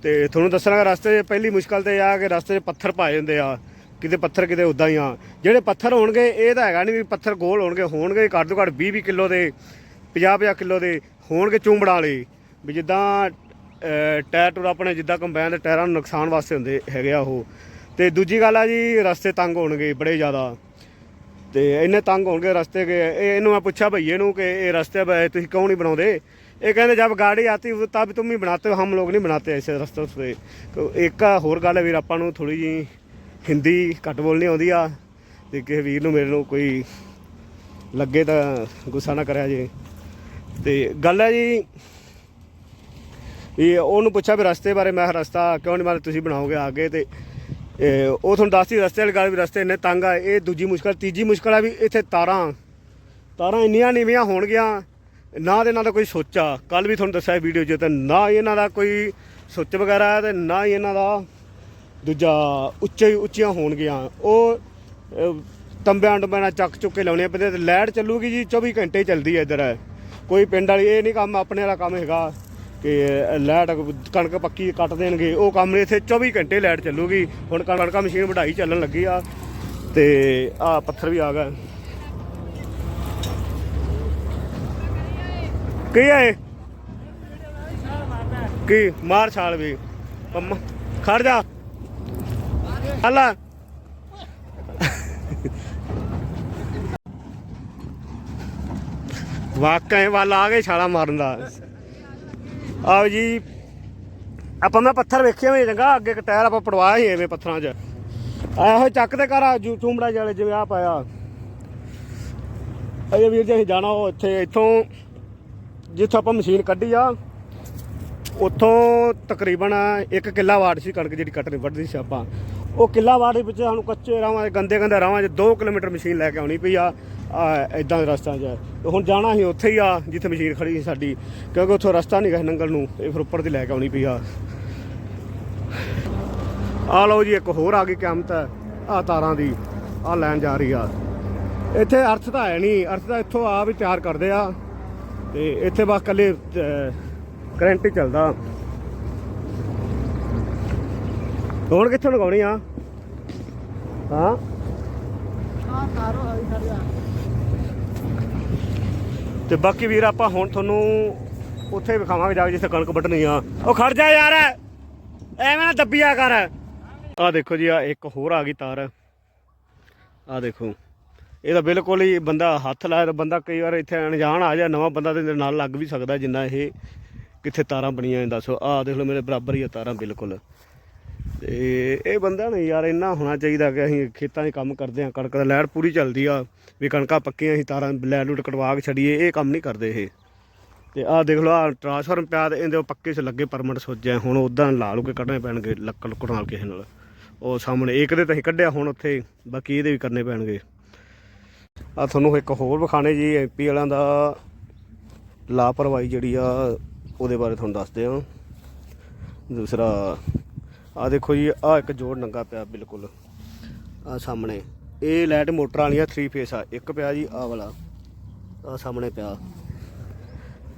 ਤੇ ਤੁਹਾਨੂੰ ਦੱਸਣਾ ਰਸਤੇ 'ਚ ਪਹਿਲੀ ਮੁਸ਼ਕਲ ਤੇ ਇਹ ਆ ਕਿ ਰਸਤੇ 'ਚ ਪੱਥਰ ਪਾਏ ਹੁੰਦੇ ਆ, ਕਿਤੇ ਪੱਥਰ ਕਿਤੇ ਉਦਾਂ ਹੀ ਆ। ਜਿਹੜੇ ਪੱਥਰ ਹੋਣਗੇ, ਇਹ ਤਾਂ ਹੈਗਾ ਨਹੀਂ ਵੀ ਪੱਥਰ ਗੋਲ ਹੋਣਗੇ ਹੋਣਗੇ ਘੱਟ ਤੋਂ ਘੱਟ 20 20 ਕਿਲੋ ਦੇ 50 50 ਕਿਲੋ ਦੇ, ਹੋਣਗੇ ਚੁੰਬੜਾਂ ਵਾਲੇ। ਵੀ ਜਿੱਦਾਂ ਟਾਇਰ ਟੂਰ ਆਪਣੇ ਜਿੱਦਾਂ ਕੰਬਾਈਨ ਦੇ ਟਾਇਰਾਂ ਨੂੰ ਨੁਕਸਾਨ ਵਾਸਤੇ ਹੁੰਦੇ ਹੈਗੇ ਆ ਉਹ। ਤੇ ਦੂਜੀ ਗੱਲ ਆ ਜੀ, ਰਸਤੇ ਤੰਗ ਹੋਣਗੇ ਬੜੇ ਜ਼ਿਆਦਾ। ਤੇ ਇੰਨੇ ਤੰਗ ਹੋਣਗੇ ਰਸਤੇ ਕੇ ਇਹ ਇਹਨੂੰ ਮੈਂ ਪੁੱਛਿਆ ਭਈਏ ਨੂੰ ਕਿ ਇਹ ਰਸਤੇ ਤੁਸੀਂ ਕਿਉਂ ਨਹੀਂ ਬਣਾਉਂਦੇ? ਇਹ ਕਹਿੰਦੇ ਜਦ ਗਾੜੀ ਆਤੀ ਤਬ ਤੁਮ ਹੀ ਬਣਾਤੇ ਹੋ, ਹਮ ਲੋग ਨਹੀਂ ਬਣਾਤੇ ਐਸੇ ਰਸਤੇ ਉਸਪੇ ਇੱਕ ਹੋਰ ਗੱਲ ਹੈ ਵੀਰ, ਆਪਾਂ ਨੂੰ ਥੋੜੀ ਜੀ ਹਿੰਦੀ ਘੱਟ ਬੋਲਣੀ ਆਉਂਦੀ ਆ। ਤੇ ਕਿਸੇ ਵੀਰ ਨੂੰ ਮੇਰੇ ਨੂੰ ਕੋਈ ਲੱਗੇ ਤਾਂ ਗੁੱਸਾ ਨਾ ਕਰਿਆ ਜੇ। ਤੇ ਗੱਲ ਹੈ ਜੀ ਇਹ ਉਹਨੂੰ ਪੁੱਛਿਆ ਵੀ ਰਸਤੇ ਬਾਰੇ, ਮੈਂ ਕਿਹਾ ਰਸਤਾ ਕਿਉਂ ਨਹੀਂ ਮਾਰੇ ਤੁਸੀਂ ਬਣਾਓਗੇ ਅੱਗੇ ਤੇ ਇਹ ਉਹ ਤੁਹਾਨੂੰ ਦੱਸਦੀ, ਰਸਤੇ ਵਾਲੀ ਗੱਲ ਵੀ ਰਸਤੇ ਇੰਨੇ ਤੰਗ ਆ, ਇਹ ਦੂਜੀ ਮੁਸ਼ਕਲ, ਤੀਜੀ ਮੁਸ਼ਕਲ ਆ ਵੀ ਇੱਥੇ ਤਾਰਾਂ ਤਾਰਾਂ ਇੰਨੀਆਂ ਨੀਵੀਆਂ ਹੋਣਗੀਆਂ, ਨਾ ਦੇ ਨਾਲ ਦਾ ਕੋਈ ਸੋਚਾ ਕੱਲ ਵੀ ਤੁਹਾਨੂੰ ਦੱਸਿਆ ਵੀਡੀਓ 'ਚ ਤੇ ਨਾ ਹੀ ਇਹਨਾਂ ਦਾ ਕੋਈ ਸੁੱਚ ਵਗੈਰਾ ਹੈ ਤੇ ਨਾ ਹੀ ਇਹਨਾਂ ਦਾ ਦੂਜਾ ਉੱਚੇ ਉੱਚੀਆਂ ਹੋਣਗੀਆਂ। ਉਹ ਤੰਬਿਆਂ ਟੰਬਿਆਂ ਨਾਲ ਚੱਕ ਚੁੱਕ ਕੇ ਲਾਉਣੀਆਂ ਪੈਂਦੀਆਂ ਤੇ ਲਾਈਟ ਚੱਲੂਗੀ ਜੀ 24 ਘੰਟੇ ਚੱਲਦੀ ਹੈ ਇੱਧਰ। ਕੋਈ ਪਿੰਡ ਵਾਲੀ ਇਹ ਨਹੀਂ ਕੰਮ ਆਪਣੇ ਵਾਲਾ ਕੰਮ ਹੈਗਾ। ਕਿ ਲਾਈਟ ਕਣਕ ਪੱਕੀ ਕੱਟ ਦੇਣਗੇ, ਉਹ ਕੰਮ ਨਹੀਂ ਇੱਥੇ 24 ਘੰਟੇ ਲਾਈਟ ਚੱਲੂਗੀ। ਹੁਣ ਕਣਕਾਂ ਮਸ਼ੀਨ ਵਢਾਈ ਚੱਲਣ ਲੱਗੀ ਆ, ਤੇ ਆ ਪੱਥਰ ਵੀ ਆ ਗਿਆ। ਕੀ ਹੈ ਕੀ? ਮਾਰ ਛਾਲ ਵੀ। ਪੰਮਾ, ਖੜ ਜਾ। ਹਲਾ ਵਾਕਈ ਵਾਲਾ ਆ ਗਏ ਛਾਲਾ ਮਾਰਨ ਦਾ। ਆਓ ਜੀ, ਆਪਾਂ ਮੈਂ ਪੱਥਰ ਵੇਖਿਆ ਹੋਏ ਚੰਗਾ, ਅੱਗੇ ਇੱਕ ਟਾਇਰ ਆਪਾਂ ਪੜਵਾਇਆ ਹੀ ਐਵੇਂ ਪੱਥਰਾਂ 'ਚ। ਇਹੋ ਚੱਕ ਤੇ ਘਰ ਆ, ਜੂ ਚੂੰਬੜਾ ਵਾਲੇ ਜਿਵੇਂ ਆ ਪਾਇਆ। ਅਜੇ ਵੀਰ ਜੀ ਅਸੀਂ ਜਾਣਾ ਉਹ ਇੱਥੇ, ਇੱਥੋਂ ਜਿੱਥੋਂ ਆਪਾਂ ਮਸ਼ੀਨ ਕੱਢੀ ਆ, ਉੱਥੋਂ ਤਕਰੀਬਨ ਇੱਕ ਕਿੱਲਾ ਵਾਟ ਸੀ ਕਣਕ ਜਿਹੜੀ ਕੱਟਣੀ ਵੱਢਦੀ ਸੀ ਆਪਾਂ। ਉਹ ਕਿੱਲਾ ਵਾਟ ਦੇ ਵਿੱਚ ਸਾਨੂੰ ਕੱਚੇ ਰਾਵਾਂ ਦੇ, ਗੰਦੇ ਗੰਦੇ ਰਾਵਾਂ 'ਚ 2 ਕਿਲੋਮੀਟਰ ਮਸ਼ੀਨ ਲੈ ਕੇ ਆਉਣੀ ਪਈ ਆ। ਇਦਾਂ ਦੇ ਰਸਤਾ 'ਚ ਹੁਣ ਜਾਣਾ ਸੀ ਉੱਥੇ ਹੀ ਆ, ਜਿੱਥੇ ਮਸ਼ੀਨ ਖੜੀ ਸੀ ਸਾਡੀ। ਕਿਉਂਕਿ ਉੱਥੋਂ ਰਸਤਾ ਨਹੀਂ ਗਾ ਨੰਗਲ ਨੂੰ। ਇਹ ਫਿਰ ਉੱਪਰ ਦੀ ਲੈ ਕੇ ਆਉਣੀ ਪਈ ਆ। ਆ ਲਓ ਜੀ, ਇੱਕ ਹੋਰ ਆ ਗਈ ਕਿਆਮਤ ਆ ਤਾਰਾਂ ਦੀ। ਆ ਲੈਣ ਜਾ ਰਹੀ ਆ। ਇੱਥੇ ਅਰਥ ਤਾਂ ਹੈ ਨਹੀਂ ਅਰਥ ਤਾਂ ਇੱਥੋਂ ਆ ਵਿਚਾਰ ਕਰਦੇ ਆ। ਤੇ ਇੱਥੇ ਬਸ ਕੱਲੇ ਕਰੰਟ ਹੀ ਚੱਲਦਾ। ਹੁਣ ਕਿੱਥੋਂ ਲਗਾਉਣੀ ਆ? ਹਾਂ? ਤੇ ਬਾਕੀ ਵੀਰ, ਆਪਾਂ ਹੁਣ ਤੁਹਾਨੂੰ ਉੱਥੇ ਵਿਖਾਵਾਂਗੇ ਜਾ ਕੇ ਜਿੱਥੇ ਕਣਕ ਵੱਢਣੀ ਆ। ਉਹ ਖੜ ਜਾ ਯਾਰ। ਐਵੇਂ ਨਾ ਦੱਬੀਆ ਕਰ। ਆ ਦੇਖੋ ਜੀ ਆ ਇੱਕ ਹੋਰ ਆ ਗਈ ਤਾਰ। ਆ ਦੇਖੋ। ਇਹ ਤਾਂ ਬਿਲਕੁਲ ਹੀ ਬੰਦਾ ਹੱਥ ਲਾਇਆ ਤਾਂ ਬੰਦਾ ਕਈ ਵਾਰ ਇੱਥੇ ਅਣਜਾਣ ਆ ਜਾ ਨਵਾਂ ਬੰਦਾ ਤੇ ਨਾਲ ਲੱਗ ਵੀ ਸਕਦਾ ਜਿੰਨਾ ਇਹ ਕਿੱਥੇ ਤਾਰਾਂ ਬਣੀਆਂ ਦੱਸੋ। ਆਹ ਦੇਖ ਲਓ ਮੇਰੇ ਬਰਾਬਰ ਹੀ ਆ ਤਾਰਾਂ, ਬਿਲਕੁਲ। ਤੇ ਇਹ ਬੰਦਾ ਨਹੀਂ ਯਾਰ, ਇੰਨਾ ਹੋਣਾ ਚਾਹੀਦਾ ਕਿ ਅਸੀਂ ਖੇਤਾਂ 'ਚ ਕੰਮ ਕਰਦੇ ਆ ਕਣਕ ਦਾ ਲੈਟ ਪੂਰੀ ਚੱਲਦੀ ਆ, ਵੀ ਕਣਕਾਂ ਪੱਕੀਆਂ, ਅਸੀਂ ਤਾਰਾਂ ਲੈਟ ਲੂਟ ਕਟਵਾ ਕੇ ਛੱਡੀਏ, ਇਹ ਕੰਮ ਨਹੀਂ ਕਰਦੇ ਇਹ। ਤੇ ਆਹ ਦੇਖ ਲਓ ਆ ਟਰਾਂਸਫਾਰਮ ਪਿਆ ਤੇ ਇਹਦੇ ਪੱਕੇ 'ਚ ਲੱਗੇ ਪਰਮਿਟ ਸੋਚਿਆ ਹੁਣ ਉਦਾਂ ਲਾ ਲੂ ਕੇ ਕੱਢਣੇ ਪੈਣਗੇ ਲੱਕੜ ਲੁੱਕ ਨਾਲ ਕਿਸੇ ਨਾਲ। ਉਹ ਸਾਹਮਣੇ, ਇੱਕ ਦੇ ਤਾਂ ਅਸੀਂ ਕੱਢਿਆ, ਹੁਣ ਉੱਥੇ ਬਾਕੀ ਇਹਦੇ ਵੀ ਕਰਨੇ ਪੈਣਗੇ। ਆ ਤੁਹਾਨੂੰ ਇੱਕ ਹੋਰ ਵਿਖਾਣੇ ਜੀ ਐਮਪੀ ਵਾਲਿਆਂ ਦਾ ਲਾਪਰਵਾਹੀ ਜਿਹੜੀ ਆ, ਉਹਦੇ ਬਾਰੇ ਤੁਹਾਨੂੰ ਦੱਸਦੇ ਆ। ਦੂਸਰਾ ਆ ਦੇਖੋ ਜੀ ਆ ਇੱਕ ਜੋੜ ਨੰਗਾ ਪਿਆ ਬਿਲਕੁਲ। ਆ ਸਾਹਮਣੇ। ਇਹ ਲਾਈਟ ਮੋਟਰਾਂ ਵਾਲੀਆਂ 3 ਫੇਸ ਆ। ਇੱਕ ਪਿਆ ਜੀ ਆ ਵਾਲਾ। ਆ ਸਾਹਮਣੇ ਪਿਆ।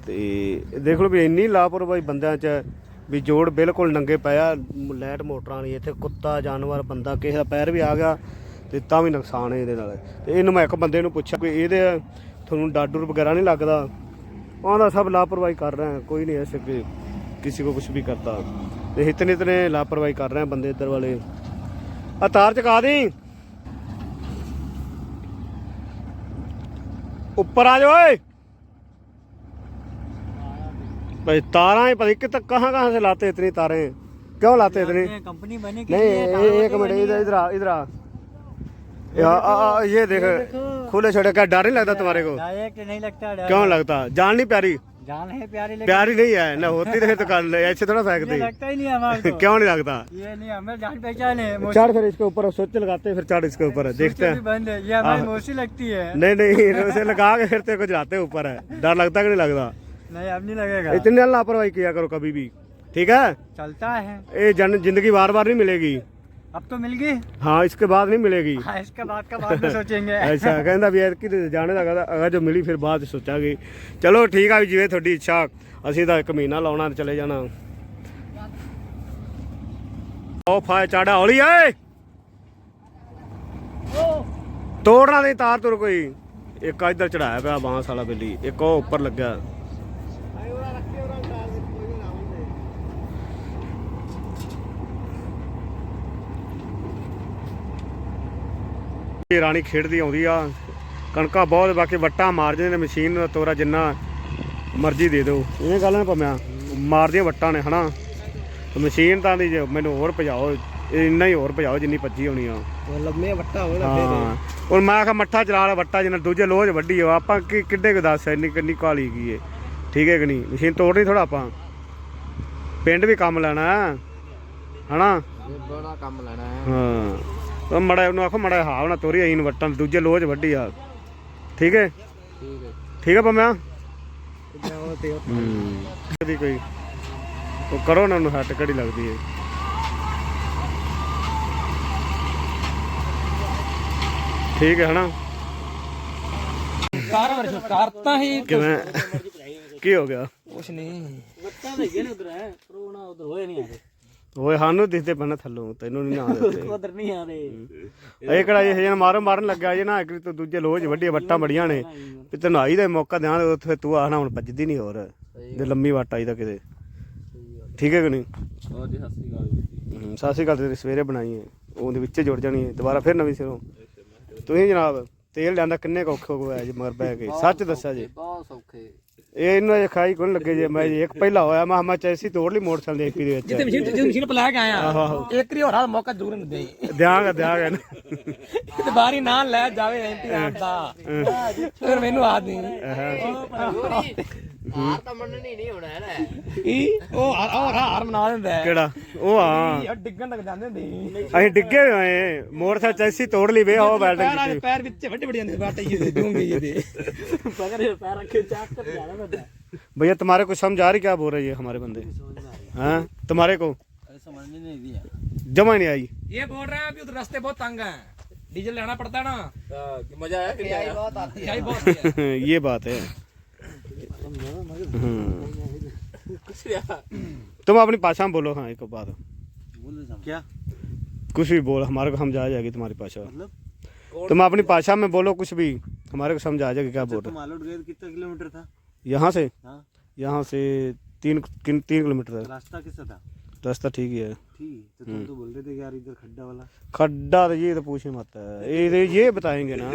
ਤੇ ਦੇਖ ਲਓ ਵੀ ਇੰਨੀ ਲਾਪਰਵਾਹੀ ਬੰਦਿਆਂ 'ਚ ਵੀ ਜੋੜ ਬਿਲਕੁਲ ਨੰਗੇ ਪਿਆ ਲਾਈਟ ਮੋਟਰਾਂ ਵਾਲੀ ਇੱਥੇ ਕੁੱਤਾ, ਜਾਨਵਰ, ਬੰਦਾ ਕਿਸੇ ਦਾ ਪੈਰ ਵੀ ਆ ਗਿਆ ਤੇ ਤਾਂ ਵੀ ਨੁਕਸਾਨ ਹੈ ਇਹਦੇ ਨਾਲ। ਤੇ ਇਹਨੂੰ ਮੈਂ ਇੱਕ ਬੰਦੇ ਨੂੰ ਪੁੱਛਿਆ ਕੋਈ ਇਹਦੇ ਤੁਹਾਨੂੰ ਡਾਡੂਰ ਵਗੈਰਾ ਨਹੀਂ ਲੱਗਦਾ? ਉਹਦਾ ਸਭ ਲਾਪਰਵਾਹੀ ਕਰ ਰਹੇ ਕੋਈ ਨਹੀਂ ਐਸੇ ਕਿ ਕਿਸੇ ਕੋ ਕੁਝ ਵੀ ਕਰਤਾ। ਤੇ ਇਤਨੇ ਇਤਨੇ ਲਾਪਰਵਾਹੀ ਕਰ ਰਹੇ ਹੈ ਬੰਦੇ ਇੱਧਰ ਵਾਲੇ ਆ ਤਾਰ ਚਕਾ ਦੀ ਉੱਪਰ ਆ ਜਾ ਓਏ भाई तारा ही पता कितना कहाँ कहाँ से लाते इतनी तारे क्यों लाते इतनी कंपनी बनने के नहीं लिए ए- एक मिनट इधर इधर आ इधर आ या, आ, आ, ये देख खुले छोटे क्या डर नहीं लगता तुम्हारे को डायरेक्ट नहीं लगता डर। क्यों लगता जान नहीं प्यारी जान है प्यारी लेकिन प्यारी नहीं है ना होती रहे तो कर ले ऐसे थोड़ा फेंकती। लगता ही नहीं हमारे क्यों नहीं लगता? ये नहीं हमें जान पहचान है चढ़ फिर इसके ऊपर स्विच लगाते हैं, फिर चढ़ इसके ऊपर देखते हैं। बंद है ये हमारी मौसी लगती है। नहीं नहीं उसे लगा के फिर तेरे को जाते ऊपर है। डर लगता कि नहीं लगता? नहीं अब नहीं लगेगा। इतनी लापरवाही किया करो कभी भी। ठीक है? चलता है। ये जन ज़िंदगी बार बार नहीं मिलेगी। अब तो मिल गई हाँ इसके बाद नहीं मिलेगी हाँ इसके बाद का बाद में सोचेंगे ਅੱਛਾ ਕਹਿੰਦਾ ਵੀ ਐਤਕੀ ਤੇ ਜਾਣੇ ਦਾ ਕਹਿੰਦਾ ਅਗਾ ਜੋ ਮਿਲੀ ਫਿਰ ਬਾਅਦ ਚ ਸੋਚਾਂਗੇ ਚਲੋ ਠੀਕ ਆ ਵੀ ਜਿਵੇਂ ਤੁਹਾਡੀ ਇੱਛਾ ਅਸੀਂ ਤਾਂ ਇੱਕ ਮਹੀਨਾ ਲਾਉਣਾ ਤੇ ਚਲੇ ਜਾਣਾ ਉਹ ਫਾਇ ਚਾੜਾ ਹੌਲੀ ਏ ਤੋੜਨਾ ਨਹੀਂ ਤਾਰ ਤੁਰ ਕੋਈ ਇੱਕ ਇੱਧਰ ਚੜਾਇਆ ਪਿਆ ਬਾਂਸ ਵਾਲਾ ਬਿੱਲੀ ਇੱਕ ਉਹ ਉੱਪਰ ਲੱਗਾ ਇਹ ਰਾਣੀ ਖੇਡਦੀ ਆਉਂਦੀ ਆ। ਕਣਕਾਂ ਬਹੁਤ ਬਾਕੀ ਵੱਟਾਂ ਮਾਰ ਜਾਂਦੇ ਨੇ ਮਸ਼ੀਨ ਦਾ ਤੋਰਾ ਜਿੰਨਾ ਮਰਜ਼ੀ ਦੇ ਦਿਓ। ਇਹ ਗੱਲ ਨਾ ਪਮਿਆ ਮਾਰਦੀਆਂ ਵੱਟਾਂ ਨੇ ਹਨਾ? ਤੇ ਮਸ਼ੀਨ ਤਾਂ ਦੀ ਮੈਨੂੰ ਹੋਰ ਭਜਾਓ ਇੰਨਾ ਹੀ ਹੋਰ ਭਜਾਓ ਜਿੰਨੀ ਭੱਜੀ ਹੋਣੀ ਆ। ਲੰਮੇ ਵੱਟਾ ਹੋਵੇ ਹਾਂ। ਹੁਣ ਮੈਂ ਆਖਾ ਮੱਠਾ ਚਲਾ ਲਿਆ ਵੱਟਾ ਜਿੰਨਾ ਦੂਜੇ ਲੋਹ 'ਚ ਵੱਡੀ ਆ ਆਪਾਂ ਕਿ ਕਿੱਡੇ ਕੁ ਦੱਸ ਇੰਨੀ ਕਿੰਨੀ ਕਾਲੀ ਕੀ ਏ। ਠੀਕ ਹੈ ਕਿ ਨਹੀਂ? ਮਸ਼ੀਨ ਤੋੜਨੀ ਥੋੜਾ ਆਪਾਂ। ਪਿੰਡ ਵੀ ਕੰਮ ਲੈਣਾ। ਹਨਾ? ਬੜਾ ਕੰਮ ਲੈਣਾ ਹਾਂ। ਉਹ ਮੜਾ ਉਹਨੂੰ ਆਖੋ ਮੜਾ ਹਾਂ ਉਹਨਾਂ ਤੋਰੀ ਆਈ ਇਨਵਰਟਾਂ ਦੂਜੇ ਲੋਜ ਵੱਡੀ ਆ। ਠੀਕ ਹੈ? ਠੀਕ ਹੈ। ਠੀਕ ਕਦੀ ਕੋਈ ਉਹ ਕਰੋ ਨਾ ਉਹਨੂੰ ਹੱਟ ਕੜੀ ਲੱਗਦੀ ਹੈ? ਠੀਕ ਹੈ ਹਨਾ? ਕਾਰ ਵਰਸ਼ ਕਰਤਾ ਹੀ ਕਿਵੇਂ? ਕੀ ਹੋ ਗਿਆ? ਕੁਛ ਨਹੀਂ। ਵੱਟਾਂ ਦੇ ਗਏ ਨੇ ਉਧਰ ਹੈ। ਕਰੋਨਾ ਉਧਰ ਹੋਏ ਨਹੀਂ ਆਦੇ ਓਏ ਸਾਨੂੰ ਦਿਸਦੇ ਪੈਣਾ ਥੱਲੋਂ ਤੈਨੂੰ ਨਹੀਂ ਨਾ ਉਧਰ ਨਹੀਂ ਆ ਇਹ ਕਿਹੜਾ ਇਹ ਜਨ ਮਾਰਨ ਲੱਗਾ ਜੇ ਨਾ ਇੱਕ ਤੋਂ ਦੂਜੇ ਲੋਜ ਵੱਡੇ ਵੱਟਾਂ ਬੜੀਆਂ ਨੇ ਤੇ ਤੈਨੂੰ ਆਈ ਦਾ ਮੌਕਾ ਦਿਆਂ ਉੱਥੇ ਤੂੰ ਆਣਾ ਹੁਣ ਵੱਜਦੀ ਨਹੀਂ ਹੋਰ ਜੇ ਲੰਮੀ ਵੱਟ ਆਈ ਤਾਂ ਕਿਤੇ। ਠੀਕ ਹੈ ਕਿ ਨਹੀਂ? ਹੋਰ ਜੀ ਸਤਿ ਸ਼੍ਰੀ ਅਕਾਲ ਸਤਿ ਤੇ ਸਵੇਰੇ ਬਣਾਈ ਹੈ ਉਹਦੇ ਵਿੱਚ ਜੁੜ ਜਾਣੀ ਹੈ ਦੁਬਾਰਾ ਫਿਰ ਨਵੀਂ ਸਿਰੋਂ। ਤੁਸੀਂ ਜਨਾਬ ਤੇਲ ਲੈਂਦਾ ਕਿੰਨੇ ਔਖੇ ਹੋ ਗਿਆ ਜੀ ਮਗਰ ਪੈ ਗਏ ਸੱਚ ਦੱਸਿਆ ਜੀ। ਬਹੁਤ ਸੌਖੇ। ਇਹ ਇਹਨੂੰ ਅਜੇ ਖਾਈ ਕੋਣ ਲੱਗੇ ਜੇ ਮੈਂ ਇੱਕ ਪਹਿਲਾ ਹੋਇਆ ਮੈਂ ਹਮਾ ਚੈਸੀ ਤੋੜ ਲਈ ਮੋਟਰਸਾਈਕਲ ਦੇ ਏਪੀ ਦੇ ਵਿੱਚ। ਮਸ਼ੀਨ ਤੇ ਮਸ਼ੀਨ ਪਲਾ ਕੇ ਆਇਆ ਇੱਕ ਰੀ ਹੋਰ ਮੌਕਾ ਜ਼ਰੂਰ ਨਹੀਂ ਦੇ ਦਿਆਂਗਾ ਦਿਆਂਗਾ ਨਾ ਤੇ ਬਾਰੀ ਨਾਲ ਲੈ ਜਾਵੇ ਐਂਟੀ ਆਣ ਦਾ। ਫਿਰ ਮੈਨੂੰ ਆ ਦੀ ਹਾਰ ਤਾਂ ਮੰਨਣੀ ਨਹੀਂ ਹੋਣਾ ਹੈ ਨਾ ਇਹ ਉਹ ਹਾਰ ਉਹ ਹਾਰ ਮਨਾ ਦਿੰਦਾ ਹੈ ਕਿਹੜਾ ਉਹ ਹਾਂ ਯਾਰ ਡਿੱਗਣ ਲੱਗ ਜਾਂਦੇ ਹੁੰਦੇ ਸੀ। ਅਸੀਂ ਡਿੱਗੇ ਹੋਏ ਮੋਟਰਸਾਈਕਲ ਚੈਸੀ ਤੋੜ ਲਈ ਵੇ ਉਹ ਪੈਰ ਬਿਲਡਿੰਗ ਵਾਲੇ ਪੈਰ ਵਿੱਚ ਵੱਡੇ ਵੱਡੇ ਜਾਂਦੇ ਬਾਟੇ ਜੀ ਦੇ ਡੂੰਗੇ ਜੀ ਦੇ ਪਕੜੇ ਪੈਰ ਰੱਖੇ ਚੱਕ ਕਰ ਜਾਣਾ ਬੰਦਾ भैया तुम्हारे को समझ आ रही क्या बोल रहे हैं हमारे बंदे हाँ तुम्हारे को समझ में नहीं दिया जमा नहीं आई ये बोल रहे हैं अभी उधर रास्ते बहुत तंग है डीजल लेना पड़ता है ना ਮਜ਼ਾ ਆਇਆ ਕਿਰਾਈ ਬਹੁਤ ਆਤੀ क्या बहुत है ये बात है हम्म। तुम अपनी भाषा में बोलो हाँ एक बात क्या? कुछ भी बोल हमारे को समझ आ जाएगी तुम्हारी भाषा। तुम अपनी भाषा में बोलो कुछ भी हमारे को समझ आ जाएगी क्या बोल रहे कितना किलोमीटर था? यहाँ से? हाँ। यहाँ से तीन तीन किलोमीटर है। रास्ता किसका था? रास्ता ठीक ही है। ठीक तो तुम तो बोल रहे थे कि यार इधर खड्डा वाला खड्डा तो ये तो पूछे मत है ये ये बताएंगे ना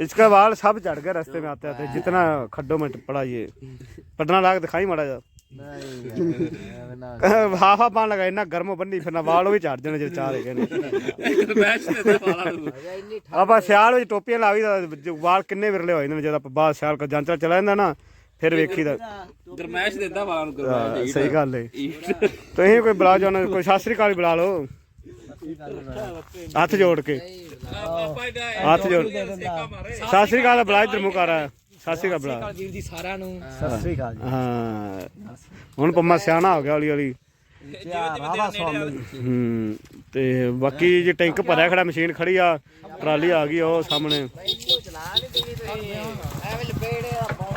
इसका बाल सब चढ़ गए रास्ते में आते आते जितना खड्डों में पड़ा ये पटना लाग दिखाई माड़ा जा हाफा पान लगा इन्ना गर्म बन्नी फिरना वाल भी चढ़ जाने जो चाह रहे ने ਇੰਨੀ ਆਪਾਂ ਸਿਆਲ ਵਿੱਚ ਟੋਪੀਆਂ ਲਾਵੀ ਦਾ ਜੋ ਵਾਲ ਕਿੰਨੇ ਵਿਰਲੇ ਹੋਏ ਨੇ ਜਦੋਂ ਆਪਾਂ ਬਾਅਦ ਸਿਆਲ ਕਾ ਜਾਂਚਾ ਚਲਾ ਜਾਂਦਾ ਨਾ ਫਿਰ ਵੇਖੀਦਾ ਗਰਮੈਸ਼ ਦਿੰਦਾ ਵਾਲਾਂ ਨੂੰ ਹਾਂ, ਸਹੀ ਗੱਲ ਹੈ ਤੁਸੀਂ ਕੋਈ ਬੁਲਾ ਜਾਣਾ ਕੋਈ ਸਤਿ ਸ੍ਰੀ ਅਕਾਲ ਹੀ ਬੁਲਾ ਲਓ। ਹੱਥ ਜੋੜ ਕੇ। ਹੱਥ ਜੋੜ ਸਤਿ ਸ੍ਰੀ ਅਕਾਲ ਬੁਲਾ ਇੱਧਰ ਮੂੰਹ ਕਰ। ਸਤਿ ਸ੍ਰੀ ਅਕਾਲ ਬੁਲਾ। ਵੀਰ ਜੀ ਸਾਰਿਆਂ ਨੂੰ ਸਤਿ ਸ੍ਰੀ ਅਕਾਲ ਹਾਂ। ਹੁਣ ਪੰਮਾ ਸਿਆਣਾ ਹੋ ਗਿਆ ਹੌਲੀ ਹੌਲੀ। ਹੂੰ ਤੇ ਬਾਕੀ ਜੇ ਟੈਂਕ ਭਰਿਆ ਖੜਾ ਮਸ਼ੀਨ ਖੜੀ ਆ ਟਰਾਲੀ ਆ ਗਈ ਉਹ ਸਾਹਮਣੇ।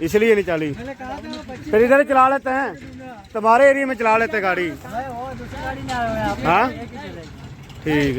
इसलिए नहीं चली मैंने कहा था वो पच्चीस फिर इधर ही चला लेते हैं तुम्हारे एरिया में चला लेते गाड़ी है वो दूसरी गाड़ी में आए हुए हैं आप हाँ एक ही चलेगी ठीक है